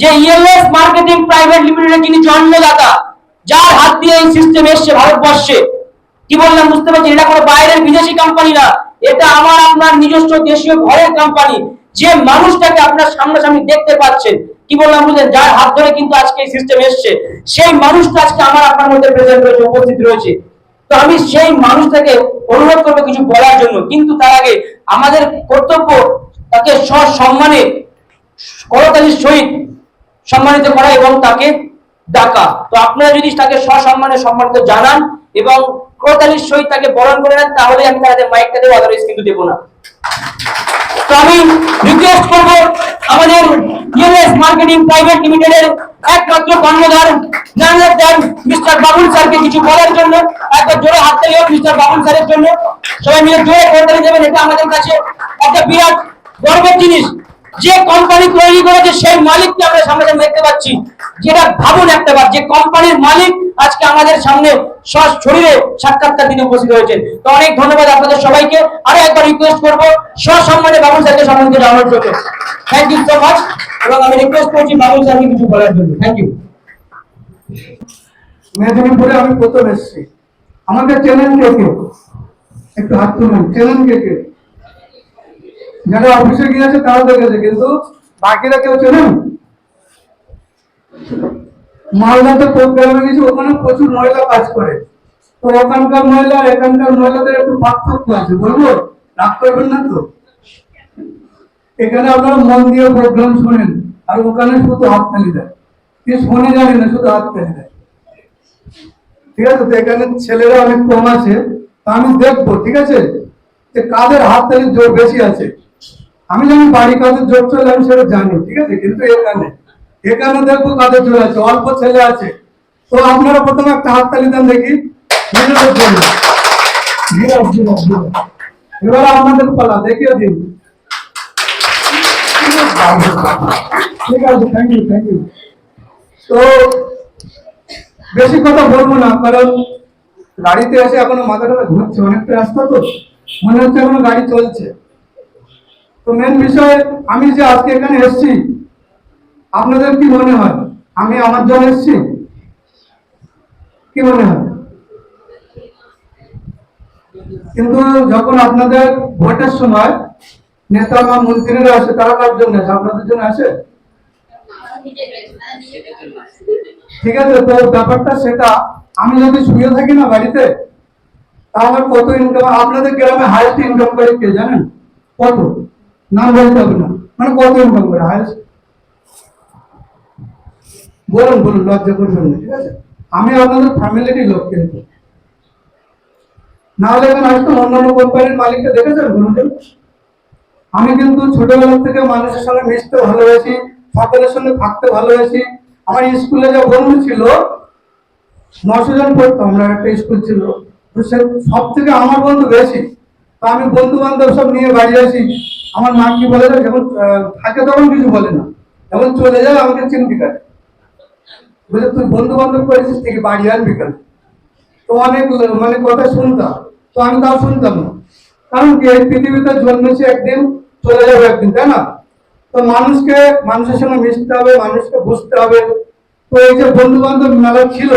যে ELS marketing private লিমিটেডের যিনি জন্মদাতা, যার হাত দিয়ে এই সিস্টেম এসছে ভারতবর্ষে। কি বললাম, বুঝতে পারছি এটা কোনো বাইরের বিদেশি কোম্পানি না। এটা আমার, আপনার নিজস্ব দেশীয় ঘরের কোম্পানি যে মানুষটাকে আপনার সামনাসামনি দেখতে পাচ্ছেন, কি বললাম, বুঝলেন? যার হাত ধরে কিন্তু আজকে এই সিস্টেম এসছে। সেই মানুষটা আজকে আমার আপনার মধ্যে প্রেজেন্ট রয়েছে, উপস্থিত রয়েছে। তো আমি সেই মানুষটাকে অনুরোধ করব কিছু বলার জন্য। কিন্তু তার আগে আমাদের কর্তব্য তাকে সসম্মানে করতালির সহিত সম্মানিত করা এবং তাকে ডাকা। তো আপনারা যদি তাকে সসম্মানে সম্মানিত জানান এবং করতালির সহিত তাকে বরণ করে নেন তাহলে আমি তাদের মাইকটা দেবো আদারওয়াইজ কিন্তু দেবো না। তো আমি রিকোয়েস্ট করব আমাদের ইউএস মার্কেটিং প্রাইভেট লিমিটেডের একমাত্র কর্ণধার জানালার দেন মিস্টার বাবুল স্যারকে কিছু বলার জন্য একবার জোরে হাত তালি মিস্টার বাবুল স্যারের জন্য। সবাই মিলে জোরে করতালি দেবেন, এটা আমাদের কাছে একটা বিরাট গর্বের জিনিস। যে কোম্পানি তৈরি করেছে, সেই মালিককে আমরা সামনে সামনে দেখতে পাচ্ছি। যেটা ভাবুন একটা বার, যে কোম্পানির মালিক আজকে আমাদের সামনে সস শরীরে সাক্ষাৎকার দিনে উপস্থিত হয়েছেন। তো অনেক ধন্যবাদ আপনাদের সবাইকে। আরও একবার রিকোয়েস্ট করব, সসম্মানে বাবুল স্যারকে সম্মানিত জানানোর জন্য থ্যাংক ইউ সো মাচ এবং আমি রিকোয়েস্ট করছি বাবুল স্যারকে কিছু বলার জন্য। থ্যাংক ইউ মেদিনীপুরে আমি প্রথম এসেছি। আমাকে চেনেন কে একটু হাত তুলুন কে কে যারা অফিসে গিয়েছে তারা দেখেছে, কিন্তু বাকিরা কেউ চেনেন? মালদাতে প্রোগ্রামে গেছি ওখানে প্রচুর মহিলা কাজ করে। তো ওখানকার মহিলা এখানকার মহিলাদের একটু পার্থক্য আছে, বলব? রাগ করবেন না তো? এখানে আপনারা মন দিয়ে প্রোগ্রাম শোনেন, আর ওখানে শুধু হাততালি দেয়। কি শোনে জানি না, শুধু হাততালি দেয়। ঠিক আছে, তো এখানে ছেলেরা অনেক কম আছে, তা আমি দেখব, ঠিক আছে? যে কাদের হাততালির জোর বেশি আছে। আমি জানি বাড়ি কাদের জোর চলে, আমি সেটা জানি, ঠিক আছে? কিন্তু এখানে এখানে দেখব কাদের চলে আছে, অল্প ছেলে আছে। তো আপনারা প্রথমে একটা হাততালি দেন দেখি। এবার আপনাদের পালা, দেখিয়ে দিন। ঠিক আছে থ্যাংক ইউ থ্যাংক ইউ তো বেশি কথা বলব না, কারণ গাড়িতে এসে এখনও মাথাটা ঘুরছে, অনেকটা রাস্তা তো। মনে হচ্ছে এখনও গাড়ি চলছে। তো মেন বিষয় আমি যে আজকে এখানে এসেছি, আপনাদের কি মনে হয়? আমি আমার জন্য এসেছি? কি মনে হয়? কিন্তু যখন আপনাদের ভোটের সময় নেতা বা মন্ত্রীরা আসে, তারা কার জন্য আসে? আপনাদের জন্য আসে? ঠিক আছে, তো ব্যাপারটা সেটা, আমি যদি শুয়ে থাকি না বাড়িতে তা আমার কত ইনকাম আপনাদের গ্রামে হাইস্ট ইনকাম করে কে জানেন? কত? নাম বলতে হবে না। মানে কত ইনকাম করে হাইস্ট বলুন বলুন, লজ্জা করবেন ঠিক আছে? আমি আপনাদের ফ্যামিলিরই লোক কিন্তু। না হলে এখন আসতো অন্যান্য কোম্পানির মালিককে দেখেছেন? তো? আমি কিন্তু ছোটবেলা থেকে মানুষের সঙ্গে মিশতে ভালোবাসি, সকলের সঙ্গে থাকতে ভালোবাসি। আমার স্কুলে যা বন্ধু ছিল, নশো জন পড়তো, আমরা একটা স্কুল ছিল। সব থেকে আমার বন্ধু বেশি। তো আমি বন্ধু বান্ধব সব নিয়ে বাড়ি আসি। আমার মা কি বলে যায়, যখন থাকে তখন কিছু বলে না। যখন চলে যায় আমাকে চিমটি কাটে বলে তুই বন্ধু বান্ধব করেছিস ঠিক বাড়ি আনবি কেন? তো অনেক মানে কথা শুনতাম। তো আমি তাও শুনতাম না। কারণ কি এই পৃথিবীতে জন্মেছি একদিন চলে যাবে একদিন তাই না? তো মানুষকে মানুষের সঙ্গে মিশতে হবে মানুষকে বুঝতে হবে। তো এই যে বন্ধু বান্ধব মেলা ছিল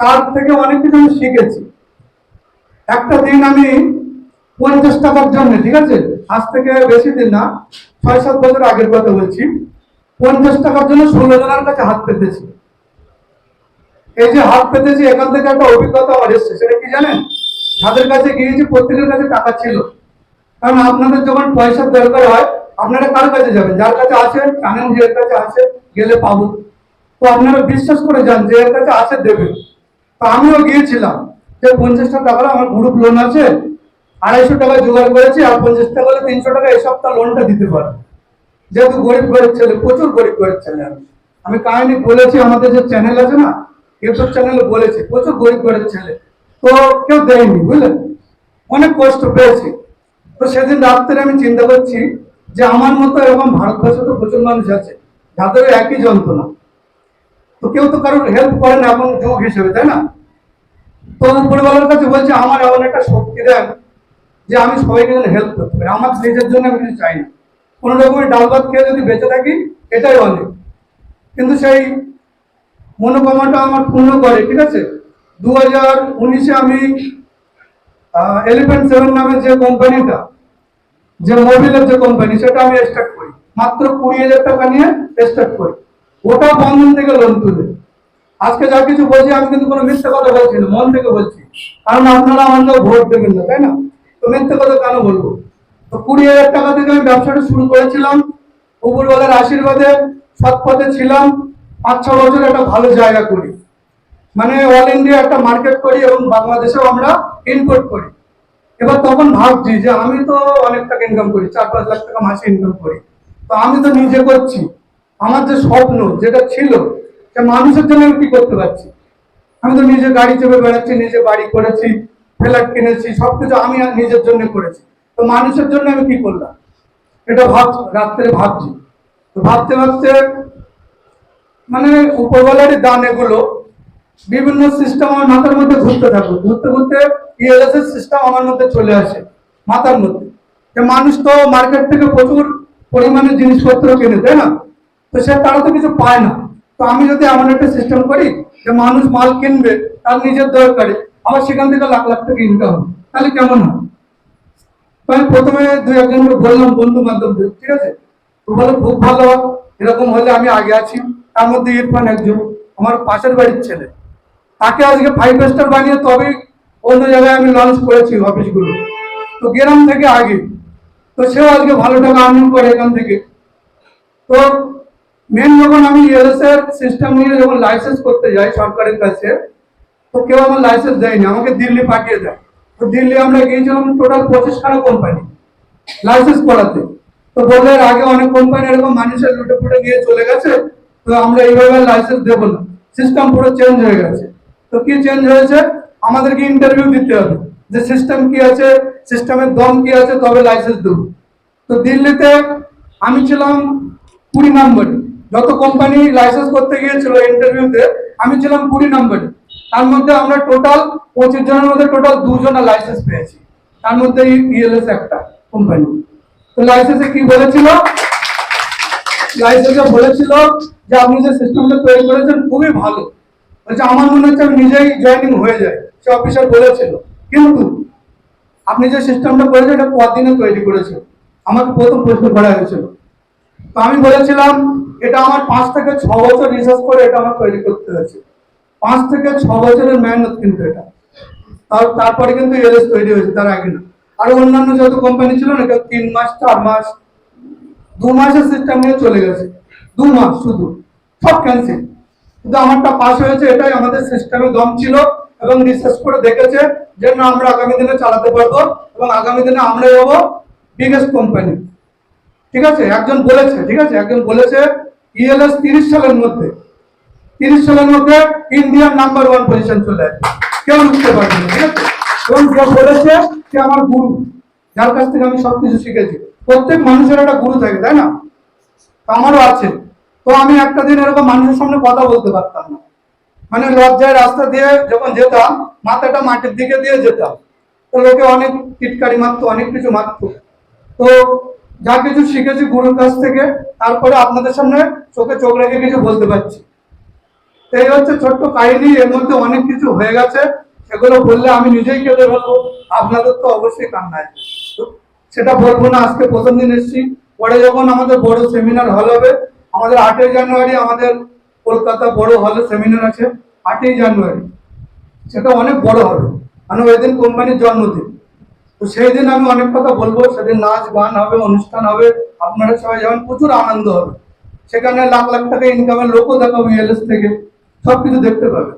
তার থেকে অনেক কিছু আমি শিখেছি। একটা দিন আমি পঞ্চাশ টাকার জন্য, ঠিক আছে? আজ থেকে বেশি দিন না, ছয় সাত বছর আগের কথা বলছি। পঞ্চাশ টাকার জন্য ষোলো জনের কাছে হাত পেতেছি। এই যে হাত পেতেছি, এখান থেকে একটা অভিজ্ঞতা আমার এসছে, সেটা কি জানেন? যাদের কাছে গিয়েছি, প্রত্যেকের কাছে টাকা ছিল। কারণ আপনাদের যখন পয়সার দরকার হয়, আপনারা কার কাছে যাবেন? যার কাছে আছে জানেন যে এর কাছে আছে, গেলে পাবো। তো আপনারা বিশ্বাস করে যান যে এর কাছে আছে দেবে। তো আমিও গিয়েছিলাম। যে পঞ্চাশটা টাকা, আমার গ্রুপ লোন আছে আড়াইশো টাকা জোগাড় করেছি আর পঞ্চাশ টাকা হলে তিনশো টাকা এই সপ্তাহ লোনটা দিতে পারব যেহেতু গরিব ঘরের ছেলে, প্রচুর গরিব ঘরের ছেলে আমি। আমি কাহিনী বলেছি, আমাদের যে চ্যানেল আছে না, ইউটিউব চ্যানেলে বলেছি, প্রচুর গরিব ঘরের ছেলে। তো কেউ দেয়নি বুঝলেন অনেক কষ্ট পেয়েছি। তো সেদিন রাত্রে আমি চিন্তা করছি যে আমার মতো এরকম ভারতবর্ষে তো প্রচুর মানুষ আছে যাদের একই যন্ত্রণা। তো কেউ তো কারোর হেল্প করে না এখন যুগ হিসেবে, তাই না? তো উপরওয়ালার কাছে বলছে, আমার এমন একটা শক্তি দেন যে আমি সবাইকে যেন হেল্প করতে পারি। আমার নিজের জন্য আমি কিছু চাই না। কোনো রকমের ডাল খেয়ে যদি বেঁচে থাকি, এটাই অনেক। কিন্তু সেই মনোকামনাটা আমার পূর্ণ করে, ঠিক আছে? দু হাজার উনিশে আমি এলিফেন্ট সেভেন নামে যে কোম্পানিটা, যে মোবিলের যে কোম্পানি, সেটা আমি স্টার্ট করি। মাত্র কুড়ি হাজার টাকা নিয়ে স্টার্ট করি। ওটা বন্ধন থেকে লোন তুলে। আজকে যা কিছু বলছি, আমি কিন্তু কোনো মিথ্যে কথা বলছি না, মন থেকে বলছি। কারণ আপনারা আমাকে ভোট দেবেন না, তাই না? তো মিথ্যে কথা কেন বলব? তো কুড়ি হাজার টাকা থেকে আমি ব্যবসাটা শুরু করেছিলাম, উপরওয়ালার আশীর্বাদে সৎ পথে ছিলাম, পাঁচ, ছ বছর একটা ভালো জায়গা করি। মানে অল ইন্ডিয়া একটা মার্কেট করি এবং বাংলাদেশেও আমরা ইম্পোর্ট করি। এবার তখন ভাবছি যে আমি তো অনেক টাকা ইনকাম করি, চার, পাঁচ লাখ টাকা মাসে ইনকাম করি। তো আমি তো নিজে করছি। আমার যে স্বপ্ন যেটা ছিল যে মানুষের জন্য আমি কি করতে পারছি? আমি তো নিজে গাড়ি চেপে বেড়াচ্ছি, নিজে বাড়ি করেছি ফ্ল্যাট কিনেছি, সবকিছু আমি নিজের জন্য করেছি। তো মানুষের জন্য আমি কি করলাম? এটা ভাব, রাত্রে ভাবছি। তো ভাবতে ভাবতে মানে উপরওয়ালারই দান এগুলো, বিভিন্ন সিস্টেম আমার মাথার মধ্যে ঘুরতে থাকবে ঘুরতে ঘুরতে ইএলএস এর সিস্টেম আমার মধ্যে চলে আসে, মাথার মধ্যে। যে মানুষ তো মার্কেট থেকে প্রচুর পরিমাণে জিনিসপত্র কেনে, তাই না? তো সে তারা তো কিছু পায় না। তো আমি যদি এমন একটা সিস্টেম করি যে মানুষ মাল কিনবে, তার নিজের দরকারে আবার সেখান থেকে লাখ লাখ টাকা ইনকাম হবে। তাহলে কেমন হয় আমি প্রথমে দু একজনকে বললাম, বন্ধু বান্ধব, ঠিক আছে? তো বলে, খুব ভালো, এরকম হলে আমি আগে আছি। তার মধ্যে ইরফান একজন, আমার পাশের বাড়ির ছেলে। তাকে আজকে ফাইভ স্টার বানিয়ে তবেই অন্য জায়গায় আমি লঞ্চ করেছি অফিসগুলো। তো গ্রাম থেকে আগে। তো সেও আজকে ভালো টাকা আর্নিং করে এখান থেকে। তো মেন যখন আমি এলএস সিস্টেম নিয়ে যখন লাইসেন্স করতে যাই সরকারের কাছে তো কেউ আমার লাইসেন্স দেয়নি, আমাকে দিল্লি পাঠিয়ে দেয়। তো দিল্লি আমরা গিয়েছিলাম টোটাল পঁচিশখানা কোম্পানি লাইসেন্স করাতে। তো এর আগে অনেক কোম্পানি এরকম মানুষের লুটে ফুটে নিয়ে চলে গেছে, তো আমরা এইভাবে লাইসেন্স দেবো না। সিস্টেম পুরো চেঞ্জ হয়ে গেছে। তো কি চেঞ্জ হয়েছে? আমাদেরকে ইন্টারভিউ দিতে হবে, যে সিস্টেম কি আছে সিস্টেমের দম কি আছে, তবে লাইসেন্স দেবো। তো দিল্লিতে আমি ছিলাম কুড়ি নম্বরে। যত কোম্পানি লাইসেন্স করতে গিয়েছিল ইন্টারভিউতে আমি ছিলাম কুড়ি নম্বরে। তার মধ্যে আমরা টোটাল পঁচিশ জনের মধ্যে টোটাল দুজনের লাইসেন্স পেয়েছি। তার মধ্যে ইএলএস একটা কোম্পানি তো লাইসেন্সে কি বলেছিল? লাইসেন্সে বলেছিল যে আপনি যে সিস্টেমটা তৈরি করেছেন খুবই ভালো। বলছে, আমার মনে হচ্ছে আমি নিজেই জয়েনিং হয়ে যায় সে অফিসার বলেছিল। কিন্তু আপনি যে সিস্টেমটা করেছেন, এটা কদিনে তৈরি করেছেন? আমাকে প্রথম প্রশ্ন করা হয়েছিল। তো আমি বলেছিলাম, এটা আমার পাঁচ থেকে ছ বছর রিসার্চ করে এটা আমার তৈরি করতে হয়েছে। পাঁচ থেকে ছ বছরের মেহনত কিন্তু এটা। তার তারপরে কিন্তু এলএস তৈরি হয়েছে, তার আগে না। আর অন্যান্য যত কোম্পানি ছিল না, কেউ তিন মাস, চার মাস, দু মাসের সিস্টেম নিয়ে চলে গেছে। দু মাস শুধু, সব ক্যান্সেল কিন্তু আমারটা পাস হয়েছে এটাই, আমাদের সিস্টেমে দম ছিল এবং রিসার্চ করে দেখেছে যে না, আমরা আগামী দিনে চালাতে পারব এবং আগামী দিনে আমরাই হব বিগেস্ট কোম্পানি ঠিক আছে? একজন বলেছে, ঠিক আছে? একজন বলেছে ইএলএস তিরিশ সালের মধ্যে তিরিশ সালের মধ্যে ইন্ডিয়ার নাম্বার ওয়ান পজিশন চলে আসবে কেউ উঠতে পারবে না, ঠিক আছে? এবং যে বলেছে সে আমার গুরু, যার কাছ থেকে আমি সবকিছু শিখেছি। প্রত্যেক মানুষের একটা গুরু থাকে, তাই না? আমারও আছে। তো আমি একটা দিন এরকম মানুষের সামনে কথা বলতে পারতাম না। মানে লজ্জায় রাস্তা দিয়ে যখন যেতাম, মাথাটা মাটির দিকে দিয়ে যেতাম। তো লোকে অনেক টিটকারি মারতো, অনেক কিছু মারতো। তো যা কিছু শিখেছি গুরুর কাছ থেকে, তারপরে আপনাদের সামনে চোখে চোখ রেখে কিছু বলতে পারছি। এই হচ্ছে ছোট্ট কাহিনী, এর মধ্যে অনেক কিছু হয়ে গেছে। সেগুলো বললে আমি নিজেই কেঁদে ফেলব। আপনাদের তো অবশ্যই কান্না আসবে তো সেটা বলব না, আজকে প্রথম দিন এসেছি। পরে যখন আমাদের বড় সেমিনার হল হবে, আমাদের আটই জানুয়ারি, আমাদের কলকাতা বড় হলে সেমিনার আছে, আটই জানুয়ারি। সেটা অনেক বড় হবে। মানে ওই দিন কোম্পানির জন্মদিন। তো সেই দিন আমি অনেক কথা বলব। সেদিন নাচ, গান হবে, অনুষ্ঠান হবে। আপনারা সবাই যাবেন, প্রচুর আনন্দ হবে। সেখানে লাখ লাখ টাকা ইনকামের লোকও দেখাবো ইএলএস থেকে। সবকিছু দেখতে পাবে।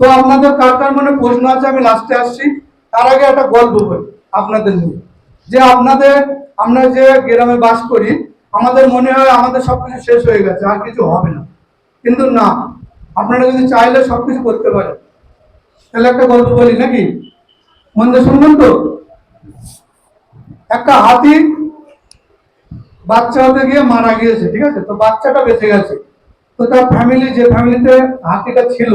তো আপনাদের কার কার মনে প্রশ্ন আছে, আমি লাস্টে আসছি। তার আগে একটা গল্প বলি আপনাদের নিয়ে। যে আপনাদের, আমরা যে গ্রামে বাস করি, আমাদের মনে হয় আমাদের সবকিছু শেষ হয়ে গেছে, আর কিছু হবে না। কিন্তু না, আপনারা যদি চাইলে সবকিছু করতে পারেন। তাহলে একটা গল্প বলি নাকি? মন দিয়ে শুনবেন তো? একটা হাতি বাচ্চা হতে গিয়ে মারা গিয়েছে, ঠিক আছে? তো বাচ্চাটা বেঁচে গেছে। তো তার ফ্যামিলি যে ফ্যামিলিতে হাতিটা ছিল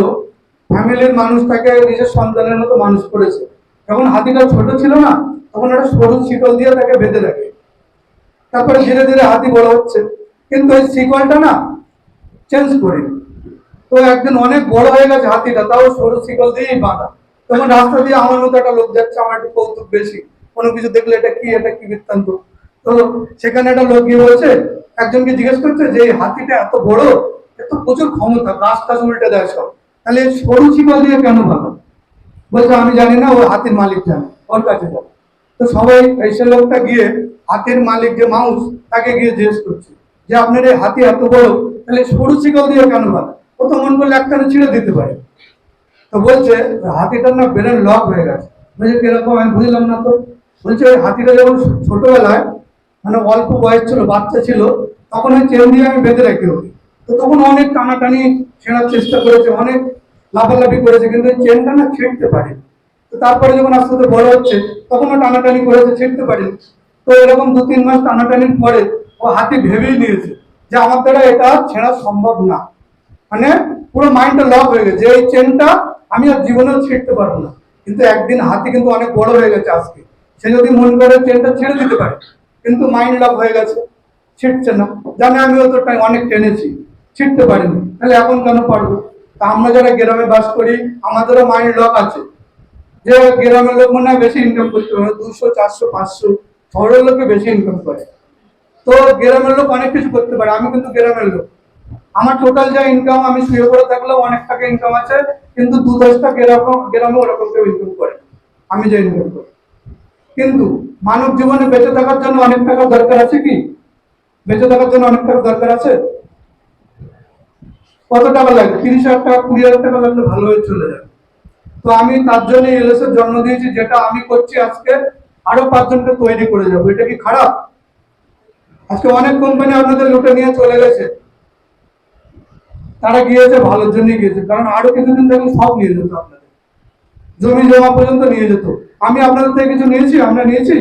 ফ্যামিলির মানুষ তাকে নিজের সন্তানের মতো মানুষ করেছে। যখন হাতিটা ছোট ছিল না, তখন একটা সরু শিকল দিয়ে তাকে বেঁধে রাখে। তারপরে ধীরে ধীরে হাতি বড় হচ্ছে। কিন্তু ওই শিকলটা না চেঞ্জ করি। তো একদিন অনেক বড় হয়ে গেছে হাতিটা, তাও সরু শিকল দিয়েই বাঁধা। তখন রাস্তা দিয়ে আমার মতো একটা লোক যাচ্ছে, আমার একটু কৌতুক বেশি। কোনো কিছু দেখলে এটা কি এটা কি বৃত্তান্ত? তো সেখানে একটা লোক গিয়ে বলছে, একজনকে জিজ্ঞেস করছে যে, এই হাতিটা এত বড় এত প্রচুর ক্ষমতা গাছ টাছ উল্টে দেয় সব। তাহলে সরু শিকল দিয়ে কেন বাঁধা বলছে, আমি জানি না ওই হাতির মালিক জানে, ওর কাছে যাও। তো সবাই, এসে লোকটা গিয়ে হাতির মালিক যে মাউস, তাকে গিয়ে জিজ্ঞেস করছে যে, আপনার এই হাতি এত বড়, তাহলে সরু শিকল দিয়ে কেন বাঁধা ও তো মন করলে একটা ছিঁড়ে দিতে পারে। তো বলছে, হাতিটার না ব্রেন লক হয়ে গেছে। বলছে, কীরকম? আমি বুঝলাম না তো। বলছে, ওই হাতিটা যখন ছোটবেলায় মানে অল্প বয়স ছিল, বাচ্চা ছিল, তখন ওই চেন দিয়ে আমি বেঁধে রাখি ওকে। তো তখন অনেক টানাটানি ছেঁড়ার চেষ্টা করেছে, অনেক লাফালাফি করেছে, কিন্তু ওই চেনটা না ছিঁড়তে পারে। তো তারপরে যখন আস্তে আস্তে বড় হচ্ছে তখন ও টানাটানি করেছে, ছিঁড়তে পারেনি। তো এরকম দু তিন মাস টানাটানির পরে ও হাতি ভেবেই নিয়েছে যে আমার দ্বারা এটা ছেঁড়া সম্ভব না। মানে পুরো মাইন্ডটা লক হয়ে গেছে এই চেনটা আমি আর জীবনেও ছিঁড়তে পারব না। কিন্তু একদিন হাতি কিন্তু অনেক বড় হয়ে গেছে আজকে। সে যদি মন করে চেনটা ছেড়ে দিতে পারে, কিন্তু মাইন্ড লক হয়ে গেছে ছিটছে না। জানে আমি তো টাইম অনেক টেনেছি। ছিটতে পারিনি। তাহলে এখন কেন পারব? তা আমরা যারা গ্রামে বাস করি, আমাদেরও মাইন্ড লক আছে। যে গ্রামের লোক মনে হয় বেশি ইনকাম করতে পারে, দুশো, চারশো, পাঁচশো, শহরের লোকে বেশি ইনকাম করে। তো গ্রামের লোক অনেক কিছু করতে পারে, আমি কিন্তু গ্রামের লোক। আমার টোটাল যা ইনকাম আমি শুয়ে পড়ে থাকলেও অনেক টাকা ইনকাম আছে, কিন্তু দু দশটা গ্রাম গ্রামে ওরকম কেউ ইনকাম করে আমি যা ইনকাম করি। কিন্তু মানব জীবনে বেঁচে থাকার জন্য অনেক টাকার দরকার আছে কি? বেঁচে থাকার জন্য অনেক টাকার দরকার আছে? কত টাকা লাগবে? তিরিশ হাজার টাকা, কুড়ি হাজার টাকা লাগলে ভালো হয়ে চলে যাবে। তো আমি তার জন্য এলএস এর জন্ম দিয়েছি, যেটা আমি করছি আজকে, আরও পাঁচজনকে তৈরি করে যাব। এটা কি খারাপ? আজকে অনেক কোম্পানি আপনাদের লুটে নিয়ে চলে গেছে। তারা গিয়েছে, ভালোর জন্যই গিয়েছে। কারণ আরও কিছুদিন থাকলে সব নিয়ে যেত আপনাদের। জমি জমা পর্যন্ত নিয়ে যেত। আমি আপনাদের থেকে কিছু নিয়েছি? আমরা নিয়েছি।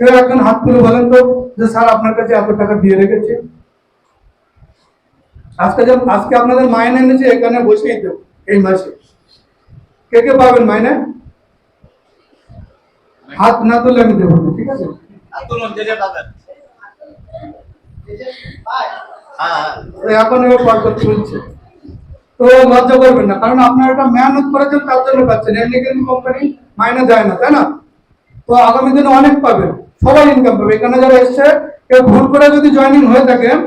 কেউ একজন হাত তুলে বলেন তো যে, স্যার, আপনার কাছে এত টাকা দিয়ে রেখেছি। আজকে যেমন আজকে আপনাদের মাইনে এনেছে, এখানে বসেই দেবো, এই মাসে। কে কে পাবেন মাইনে? হাত না তুললে আমি দেবো ঠিক আছে? যে যে এখন এবার পর্বত চলছে তো লজ্জা করবেন না, কারণ আপনারা একটা মেহনত করেছেন তার জন্য পাচ্ছেন। এমনি কিন্তু কোম্পানি মাইনে দেয় না, তাই না? তো আগামী দিনে অনেক পাবেন, সবাই ইনকাম পাবে। এখানে যারা এসছে, কেউ ভুল করে যদি জয়েনিং হয়ে থাকেন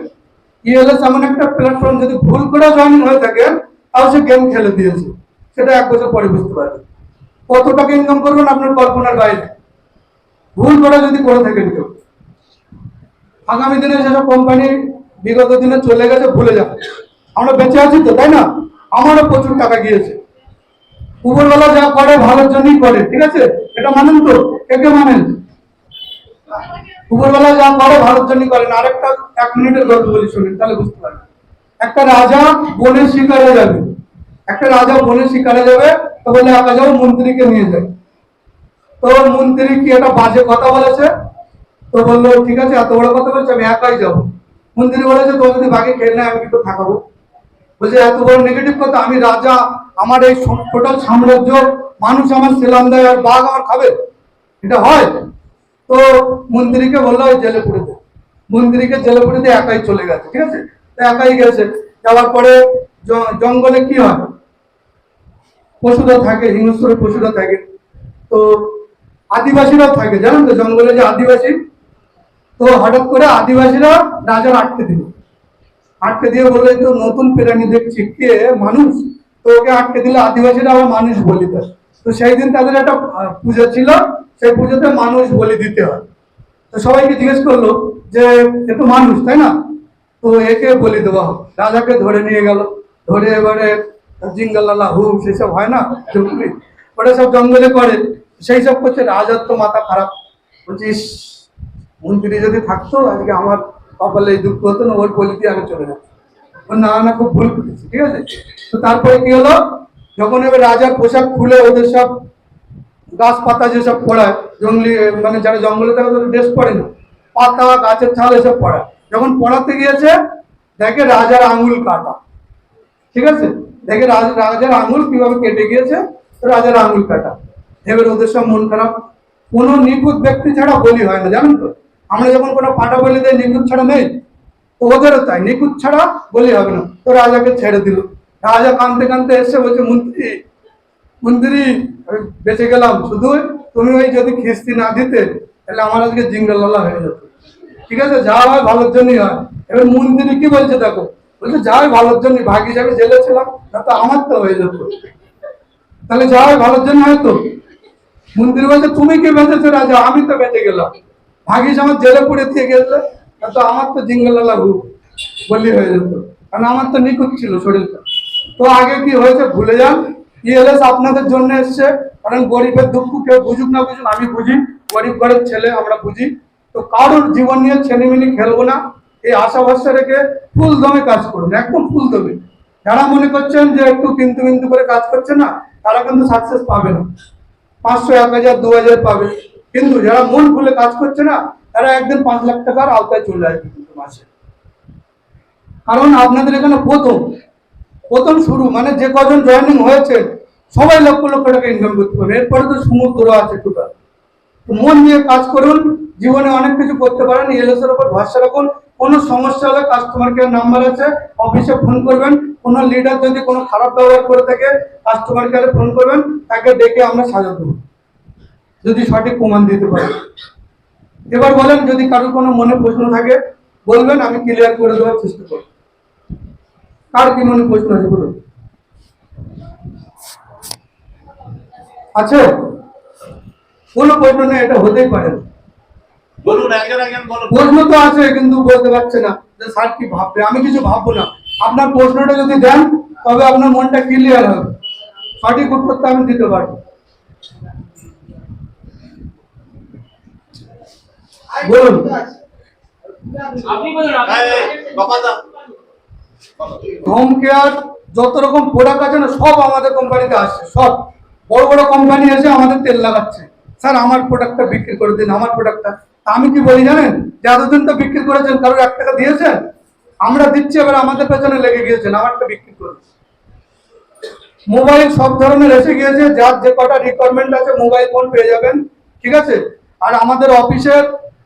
ইএলএস এমন একটা প্ল্যাটফর্ম যদি ভুল করে জয়েনিং হয়ে থাকেন তাও সে গেম খেলে দিয়েছে। সেটা এক বছর পরে বুঝতে পারবেন কত টাকা ইনকাম করবেন আপনার কল্পনার বাইরে। ভুল করে যদি করে থাকেন কেউ। আগামী দিনে যেসব কোম্পানি বিগত দিনে চলে গেছে, ভুলে যাবে আমরা বেঁচে আছি তো, তাই না? আমারও প্রচুর টাকা গিয়েছে। উপরবেলা যা করে, ভালোর জন্যই করে, ঠিক আছে? এটা মানেন তো? কে কে মানেন? উপরবেলা যা করে ভালোর জন্যই করেন। আরেকটা এক মিনিটের গল্প বলি, শুনেন, তাহলে বুঝতে পারবেন। একটা রাজা বনের শিকারে যাবে। একটা রাজা বনের শিকারে যাবে, তো বলে একা যাও, মন্ত্রীকে নিয়ে যায় তো মন্ত্রী কি একটা বাজে কথা বলেছে? তো বলল, ঠিক আছে, এত বড় কথা বলছে, আমি একাই যাব। মন্ত্রী বলেছে তো যদি বাকি খেয়ে নেয় আমি কিন্তু থাকাবো। বলছে, এত বড় নেগেটিভ কথা, আমি রাজা, আমার এই টোটাল সাম্রাজ্য, মানুষ আমার সেলাম দেয়, আর বাঘ আমার খাবে। এটা হয়? তো মন্ত্রীকে বলল, ওই জেলে পুড়ে দে। মন্ত্রীকে জেলে পুড়ে দিয়ে একাই চলে গেছে, ঠিক আছে? তো একাই গেছে। যাওয়ার পরে জঙ্গলে কি হয়? পশুরা থাকে, হিংস্র পশুরা থাকে। তো আদিবাসীরাও থাকে, জানেন তো? জঙ্গলে যে আদিবাসী, তো হঠাৎ করে আদিবাসীরা রাজার আটকে দিল। আটকে দিয়ে বলল তো নতুন প্রাণী দেখছি, কে মানুষ? তো ওকে আটকে দিলে আদিবাসীরা আবার মানুষ বলি দেয় তো সেই দিন তাদের একটা পুজো ছিল। সেই পুজোতে মানুষ বলি দিতে হয়। তো সবাইকে জিজ্ঞেস করল যে, এ তো মানুষ, তাই না? তো একে বলি দেওয়া হোক। রাজাকে ধরে নিয়ে গেল। ধরে এবারে জিঙ্গালালা, হুম, সেসব হয় না ওটা সব জঙ্গলে করে সেই সব করছে। রাজার তো মাথা খারাপ। বলছিস মন্ত্রী যদি থাকতো, আজকে আমার কপালে এই দুঃখ হতো না, ওর বলি দিয়ে আমি চলে যেতাম। না না, খুব ভুল করেছি, ঠিক আছে? তো তারপরে কি হলো? যখন এবার রাজার পোশাক খুলে ওদের সব গাছপাতা যেসব পড়ায়, জঙ্গলি মানে যারা জঙ্গলে থাকে তাদের ড্রেস পড়ে না, পাতা, গাছের ছাল এসব পড়ায়। যখন পড়াতে গিয়েছে, দেখে রাজার আঙুল কাটা। ঠিক আছে? দেখে রাজ- রাজার আঙুল কীভাবে কেটে গিয়েছে, রাজার আঙুল কাটা। এবার ওদের সব মন খারাপ। কোনো নিখুঁত ব্যক্তি ছাড়া বলি হয় না, জানেন তো? আমরা যখন কোনো পাটা বলি দেয়, নিখুঁত ছাড়া নেই। ওদেরও তাই, নিখুঁত ছাড়া বলি হবে না। তো রাজাকে ছেড়ে দিল। রাজা কানতে কানতে এসে বলছে, মন্ত্রী মন্ত্রী, আমি বেঁচে গেলাম। শুধু তুমি ওই যদি খিস্তি না দিতে, তাহলে আমার আজকে জিঙ্গলালা হয়ে যেত। ঠিক আছে, যা হয় ভালোর জন্যই হয়। এবার মন্ত্রী কি বলছে দেখো? বলছে, যা হয় ভালোর জন্য ভাগ হিসাবে জেলে ছিলাম তা তো আমার তো হয়ে যেত। তাহলে যা হয় ভালোর জন্য হয়তো মন্ত্রী বলছে, তুমি কি বেঁচেছো রাজা? আমি তো বেঁচে গেলাম। ভাগিস আমার জেলে পড়ে দিয়ে গেলে তা তো আমার তো জিঙ্গলালা ভূ বললি হয়ে যেত। কারণ আমার তো নিখুঁত ছিল শরীরটা। তো আগে কি হয়েছে ভুলে যান। ইএলএস আপনাদের জন্য এসছে। কারণ গরিবের দুঃখ, কেউ বুঝুক না বুঝুক, আমি বুঝি। গরিব ঘরের ছেলে, আমরা বুঝি। তো কারোর জীবন নিয়ে ছেলেমিলি খেলব না। এই আশা ভরসা রেখে ফুল দমে কাজ করুন, একদম ফুল দমে যারা মনে করছেন যে একটু কিন্তু কিন্তু করে কাজ করছে না, তারা কিন্তু সাকসেস পাবে না। পাঁচশো, এক হাজার, দু হাজার পাবে। কিন্তু যারা মন খুলে কাজ করছে না, তারা একদিন পাঁচ লাখ টাকার আওতায় চলে আসবে কিন্তু মাসে। কারণ আপনাদের এখানে প্রথম প্রথম শুরু মানে যে কজন জয়নিং হয়েছে, সবাই লক্ষ লক্ষ টাকা ইনকাম করতে পারবে। এরপরে তো সমুদ্র আছে টোটাল। মন দিয়ে কাজ করুন, জীবনে অনেক কিছু করতে পারেন এলএস এর উপর ভরসা রাখুন। কোনো সমস্যা হলে কাস্টমার কেয়ার নাম্বার আছে অফিসে ফোন করবেন। কোনো লিডার যদি কোনো খারাপ ব্যবহার করে থাকে কাস্টমার কেয়ারে ফোন করবেন, তাকে ডেকে আমরা সাজা দেবো। যদি সঠিক প্রমাণ দিতে পারে এবার বলেন, যদি কারোর কোনো মনে প্রশ্ন থাকে, বলবেন, আমি ক্লিয়ার করে দেওয়ার চেষ্টা করব। কার কি মনে প্রশ্ন আছে বলুন? আছে? কোনো প্রশ্ন নেই এটা হতেই পারে না। বলুন একজন একজন বলুন। প্রশ্ন তো আছে কিন্তু বলতে পারছে না। যে স্যার কি ভাববে? আমি কিছু ভাববো না আপনার প্রশ্নটা যদি দেন তবে আপনার মনটা ক্লিয়ার হবে। সঠিক উত্তরটা আমি দিতে পারব। বলুন। আপনি বলুন গোপাল দা। হোম কেয়ার যত রকম প্রোডাক্ট আছে না, সব আমাদের কোম্পানিতে আসছে, সব। বড় বড় কোম্পানি এসে আমাদের তেল লাগাচ্ছে। স্যার, আমার প্রোডাক্টটা বিক্রি করে দিন, আমার প্রোডাক্টটা আমি কি বলি জানেন? যে এতদিন তো বিক্রি করেছেন, কারোর এক টাকা দিয়েছেন? আমরা দিচ্ছি, এবার আমাদের পেছনে লেগে গিয়েছেন, আমারটা বিক্রি করুন। মোবাইল সব ধরনের এসে গিয়েছে, যার যে কটা রিকোয়ারমেন্ট আছে মোবাইল ফোন পেয়ে যাবেন, ঠিক আছে? আর আমাদের অফিসের,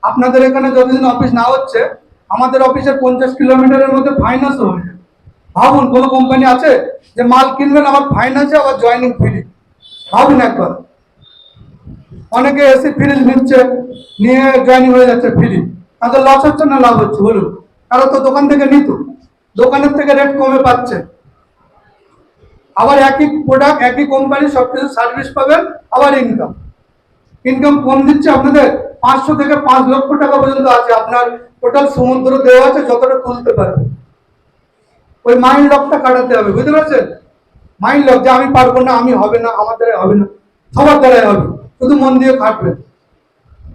আপনাদের এখানে যতদিন অফিস না হচ্ছে, আমাদের অফিসের পঞ্চাশ কিলোমিটারের মধ্যে ফাইন্যান্সও হয়ে যাবে। ভাবুন, কোনো কোম্পানি আছে যে মাল কিনবেন আবার ফাইন্যান্সে আবার জয়েনিং ফ্রি ভাবুন একবার। অনেকে এসে ফ্রিজ নিচ্ছে, নিয়ে জয়েনিং হয়ে যাচ্ছে ফ্রি তাদের লস হচ্ছে না লাভ হচ্ছে, বলুন? কারও তো দোকান থেকে নিত দোকানের থেকে রেট কমে পাচ্ছে। আবার একই প্রোডাক্ট একই কোম্পানি সব কিছু সার্ভিস পাবেন, আবার ইনকাম ইনকাম কম দিচ্ছে আপনাদের, পাঁচশো থেকে পাঁচ লক্ষ টাকা পর্যন্ত আছে। আপনার টোটাল সমুদ্র দেওয়া আছে, যতটা তুলতে পারবে ওই মাইন্ড লকটা কাটাতে হবে বুঝতে পারছেন? মাইন্ড লক যে আমি পারব না আমি হবে না আমার দ্বারাই হবে না সবার দ্বারাই হবে শুধু মন দিয়ে খাটবেন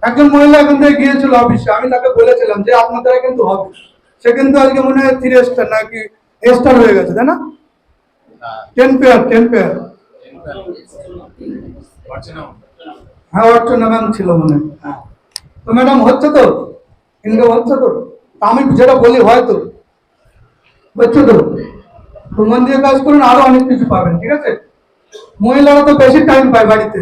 একজন মহিলা এখান থেকে গিয়েছিল অফিসে আমি তাকে বলেছিলাম যে আপনার দ্বারা কিন্তু হবে। সে কিন্তু আজকে মনে হয় থ্রি স্টার নাকি স্টার হয়ে গেছে তাই না? Ten pair ten pair. হ্যাঁ অর্চনা ম্যাম ছিল মনে হয়। তো ম্যাডাম হচ্ছে তো? ইনকাম হচ্ছে তা আমি যেটা বলি হয়তো। বুঝছ তো মন দিয়ে কাজ করুন, আরও অনেক কিছু পাবেন, ঠিক আছে? মহিলারা তো বেশি টাইম পায় বাড়িতে।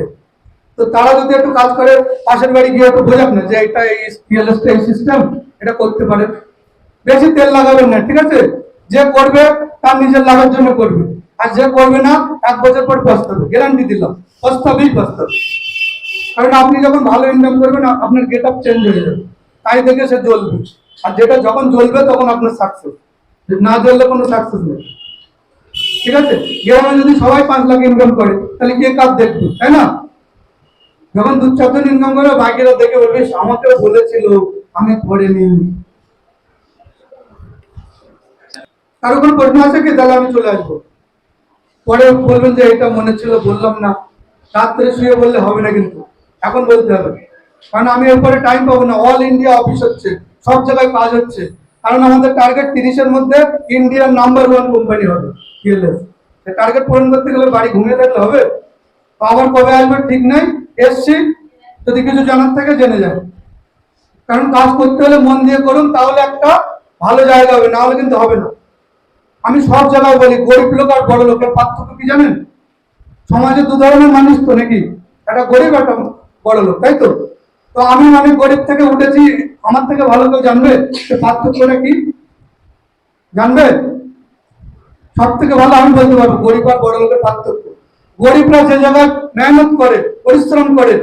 তো তারা যদি একটু কাজ করে, পাশের বাড়ি গিয়ে একটু বোঝাক না যে এটা এই PLS টা, এই সিস্টেম এটা করতে পারে। বেশি তেল লাগাবেন না, ঠিক আছে? যে করবে, তার নিজের লাভের জন্য করবে। আর যে করবে না, এক বছর পর পস্তাবে। গ্যারান্টি দিলাম, পস্তাবেই পস্তাবে। কারণ আপনি যখন ভালো ইনকাম করবেন, আপনার গেট আপ চেঞ্জ হয়ে যাবে। তাই দেখে সে জ্বলবে। আর যেটা যখন জ্বলবে, তখন আপনার সাকসেস না জ্বললে কোনো সাকসেস নেই। ঠিক আছে? গ্রামে যদি সবাই পাঁচ লাখ ইনকাম করে, তাহলে কে কাজ দেখবে, তাই না? যখন দু চারজন ইনকাম করে বাকিরা দেখে বলবে আমাকে বলেছিল, আমি কারও কোনো প্রশ্ন আছে কি? তাহলে আমি চলে আসব। পরে বলবেন যে, এটা মনে ছিল, বললাম না। রাত্রে শুয়ে বললে হবে না কিন্তু। এখন বলতে হবে। কারণ আমি এরপরে টাইম পাবো না। অল ইন্ডিয়া অফিস হচ্ছে। সব জায়গায় কাজ হচ্ছে। কারণ আমাদের টার্গেট তিরিশের মধ্যে ইন্ডিয়ার নাম্বার ওয়ান কোম্পানি হবে টিএলএস টার্গেট পূরণ করতে গেলে বাড়ি ঘুমিয়ে থাকলে হবে। আবার কবে আসবে ঠিক নেই, এসছি। যদি কিছু জানার থাকে জেনে যায় কারণ কাজ করতে হলে মন দিয়ে করুন, তাহলে একটা ভালো জায়গা হবে, না হলে কিন্তু হবে না। আমি সব জায়গায় বলি, গরিব লোক আর বড় লোকের পার্থক্য কি জানেন? সমাজে দু ধরনের মানুষ তো নাকি? একটা গরিব একটা বড় লোক, তাই তো? তো আমি অনেক গরিব থেকে উঠেছি, আমার থেকে ভালো কেউ জানবে? সে পার্থক্যটা কি জানবে? সব থেকে ভালো আমি বলতে পারব, গরিব আর বড় লোকের পার্থক্য। গরিবরা যে জায়গায় মেহনত করে, পরিশ্রম করে,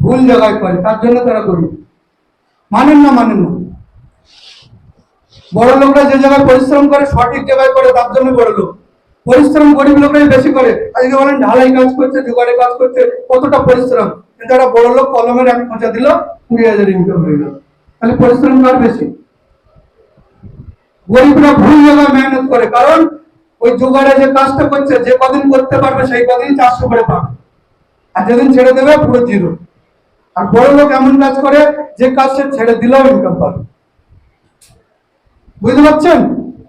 ভুল জায়গায় করে, তার জন্য তারা গরিব। মানেন না মানেন না। বড় লোকরা যে জায়গায় পরিশ্রম করে, সঠিক জায়গায় করে, তার জন্য বড় লোক। পরিশ্রম গরিব লোকরাই বেশি করে। আজকে বলেন, ঢালাই কাজ করছে, জোগাড়ে কাজ করছে, কতটা পরিশ্রম? কিন্তু বড় লোক, কলমের এক দিল, কুড়ি হাজার ইনকাম হয়ে গেল। তাহলে পরিশ্রম বেশি? গরিবরা ভুল জায়গায় মেহনত করে, কারণ ওই যে কাজটা করছে, যে কদিন করতে পারবে, সেই কদিন চারশো করে পাবে। আর যেদিন ছেড়ে দেবে, পুরো জিরো। আর বড় লোক এমন কাজ করে, যে কাজ সে ছেড়ে দিলেও ইনকাম পাবে। বুঝতে পারছেন?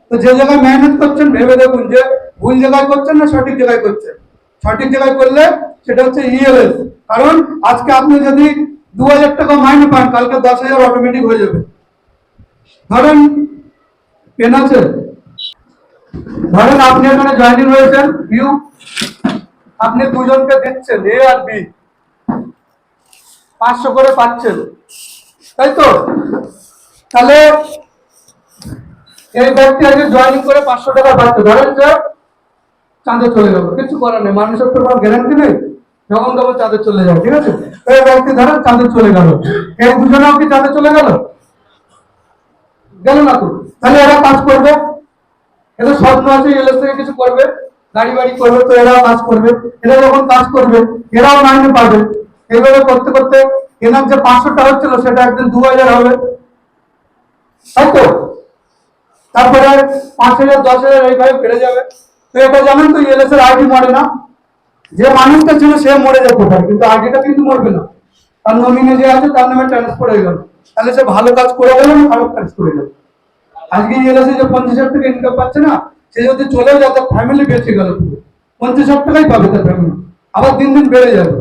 তো যে জায়গায় মেহনত করছেন, ভেবে দেখুন যে ভুল জায়গায় করছেন না সঠিক জায়গায় করছেন? সঠিক জায়গায় করলে সেটা হচ্ছে ইএলএস কারণ আজকে আপনি যদি দু হাজার টাকা মাইনে পান, কালকে দশ হাজার অটোমেটিক হয়ে যাবে। ধরেন পেন আছে। ধরেন আপনি এখানে জয়েনিং হয়েছেন ভিউ আপনি দুজনকে দিচ্ছেন এ আর বি পাঁচশো করে পাচ্ছেন। তাই তো? তাহলে এই ব্যক্তি আজকে জয়েনিং করে পাঁচশো টাকা পাচ্ছে। ধরেন যে চাঁদে চলে গেল। কিছু করার নেই। মানুষের তো কোনো গ্যারান্টি নেই। যখন তখন চাঁদে চলে যাবে ঠিক আছে? এই ব্যক্তি ধরেন চাঁদে চলে গেল। এই দুজনেও কি চাঁদে চলে গেল? গেল না তো। তাহলে এরা কাজ করবে? এদের স্বপ্ন আছে এলএস থেকে কিছু করবে? গাড়ি বাড়ি করবে তো এরাও কাজ করবে। এরা যখন কাজ করবে, এরাও মাইনে পাবে। এইভাবে করতে করতে এনার যে পাঁচশোটা হচ্ছিল সেটা একদিন দু হাজার হবে। তাই তো? তারপরে পাঁচ হাজার, দশ হাজার এইভাবে বেড়ে যাবে। তো এটা জানেন তো এলএস এর আইডি মরে না? যে মানুষটা ছিল সে মরে যেতে পারে কিন্তু আগেটা কিন্তু মরবে না। তার নমিনে যে আছে, তার নামে ট্রান্সফার হয়ে গেল। তাহলে সে ভালো কাজ করে গেল না খারাপ কাজ করে গেল? আজকে এলএসএ যে পঞ্চাশ হাজার টাকা ইনকাম পাচ্ছে না, সে যদি চলে যায়, তার ফ্যামিলি বেঁচে গেল পঞ্চাশ হাজার টাকাই পাবে তার ফ্যামিলি আবার দিন দিন বেড়ে যাবে।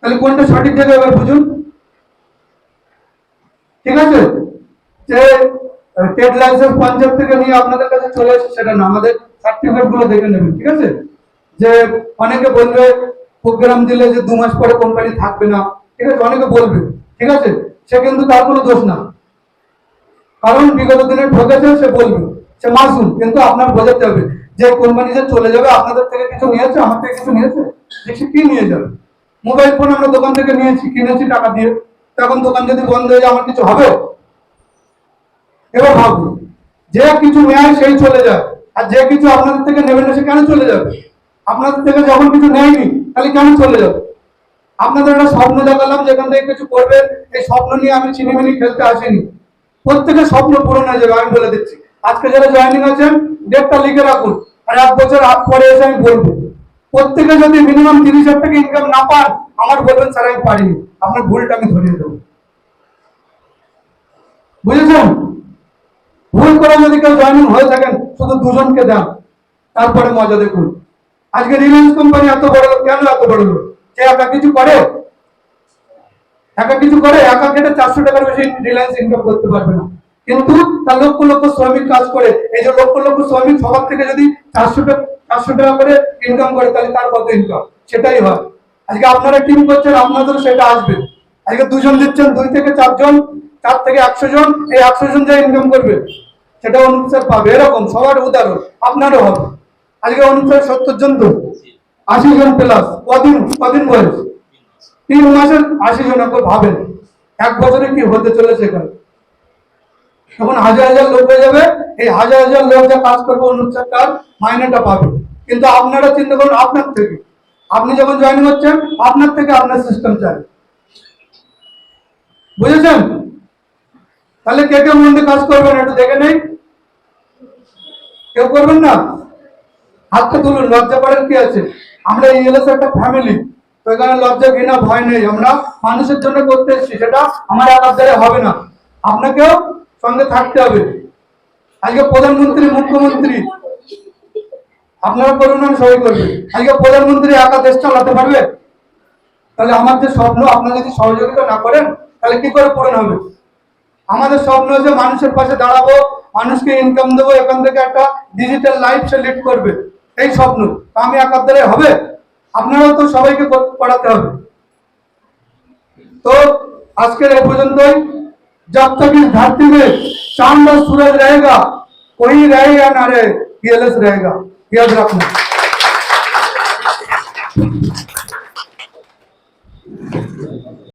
তাহলে কোনটা সঠিক জায়গায় এবার বুঝুন। ঠিক আছে? যে টেট লাইসেন্স পাঞ্জাব থেকে নিয়ে আপনাদের কাছে চলে এসে সেটা না, আমাদের সার্টিফিকেটগুলো দেখে নেবেন, ঠিক আছে? যে অনেকে বলবে, প্রোগ্রাম দিলে যে দু মাস পরে কোম্পানি থাকবে না। ঠিক আছে, অনেকে বলবে, ঠিক আছে? সে কিন্তু তার কোনো দোষ না। কারণ বিগত দিনে ঠকেছে সে বলবে, সে মাসুম, কিন্তু আপনার বোঝাতে হবে, যে কোম্পানি যে চলে যাবে, আপনাদের থেকে কিছু নিয়েছে? আমার থেকে কিছু নিয়েছে? দেখছি কি নিয়ে যাবে? মোবাইল ফোন আমরা দোকান থেকে নিয়েছি, কিনেছি টাকা দিয়ে। তখন দোকান যদি বন্ধ হয়ে যায়, আমার কিছু হবে? এবার ভাবুন, যে কিছু নেয়, সেই চলে যায়। আর যে কিছু আপনাদের থেকে নেবে না, সে কেন চলে যাবে? আপনাদের থেকে যখন কিছু নেয়নি, তাহলে কেন চলে যাবে আপনাদের একটা স্বপ্ন দেখালাম, যেখান থেকে কিছু করবে, এই স্বপ্ন নিয়ে আমি চিনিমিনি খেলতে আসিনি। প্রত্যেকের স্বপ্ন পূরণ হয়ে যাবে, আমি বলে দিচ্ছি। আজকে যারা জয়েনিং আছেন ডেটটা লিখে রাখুন, আর এক বছর আগ পরে এসে আমি বলব। প্রত্যেকে যদি মিনিমাম তিরিশ হাজার টাকা ইনকাম না পান, আমার বলবেন, স্যার, আমি পারিনি। আপনার ভুলটা আমি ধরিয়ে দেবো। বুঝেছেন? ভুল করে যদি কেউ জয়েনিং হয়ে থাকেন, শুধু দুজনকে দেন। তারপরে মজা দেখুন। আজকে রিলায়েন্স কোম্পানি এত বড় কেন এত বড় লোক? সে একা কিছু করে? একা কিছু করে? একা কেটে চারশো টাকার বেশি রিলায়েন্স ইনকাম করতে পারবে না। কিন্তু তার লক্ষ লক্ষ শ্রমিক কাজ করে। এই যে লক্ষ লক্ষ শ্রমিক সবার থেকে যদি চারশো টাকা চারশো টাকা করে ইনকাম করে, তাহলে তার কত ইনকাম সেটাই হয়। আজকে আপনারা টিম করছেন, আপনাদেরও সেটা আসবে। আজকে দুজন দিচ্ছেন, দুই থেকে চারজন, চার থেকে একশো জন, এই একশো জন যে ইনকাম করবে সেটা অনুসার পাবে। এরকম সবার উদাহরণ, আপনারও হবে। আজকে অনুসার সত্তর জন তো আশি জন প্লাস কদিন কদিন বয়স? তিন মাসের আশি জন একবার ভাবেন, এক বছরে কি হতে চলেছে এখানে? তখন হাজার হাজার লোক হয়ে যাবে, এই হাজার হাজার লোক যা কাজ করবে অনুচ্ছেদ তার মাইনেটা পাবে। কিন্তু আপনারা চিন্তা করুন, আপনার থেকে। আপনি যখন জয়েন হচ্ছেন, আপনার থেকে আপনার সিস্টেম চাই। বুঝেছেন? তাহলে কে কে মন দিয়ে কাজ করবেন একটু দেখে নেই? কেউ করবেন না? হাতটা তুলুন, লজ্জা করার কি আছে আমরা এই এলাকা একটা ফ্যামিলি তো এখানে লজ্জা ঘৃণা, ভয় নেই। আমরা মানুষের জন্য করতে এসেছি, সেটা আমার দ্বারা হবে না। আপনাকেও সঙ্গে থাকতে হবে। আজকে প্রধানমন্ত্রী, মুখ্যমন্ত্রী, আপনারা করুন সবাই করবে। আজকে প্রধানমন্ত্রী একা দেশ চালাতে পারবে? তাহলে আমার যে স্বপ্ন, আপনারা যদি সহযোগিতা না করেন, তাহলে কি করে পূরণ হবে? আমাদের স্বপ্ন হচ্ছে মানুষের পাশে দাঁড়াবো, মানুষকে ইনকাম দেবো, এখান থেকে একটা ডিজিটাল লাইফ সে লিড করবে। এই স্বপ্ন তা আমি একার দ্বারা হবে আপনারাও তো সবাইকে কর- করাতে হবে तो আজকের এই পর্যন্তই जब तक इस धरती में चांद और सूरज रहेगा कोई रहे या ना रहे पीएलएस रहेगा याद रखना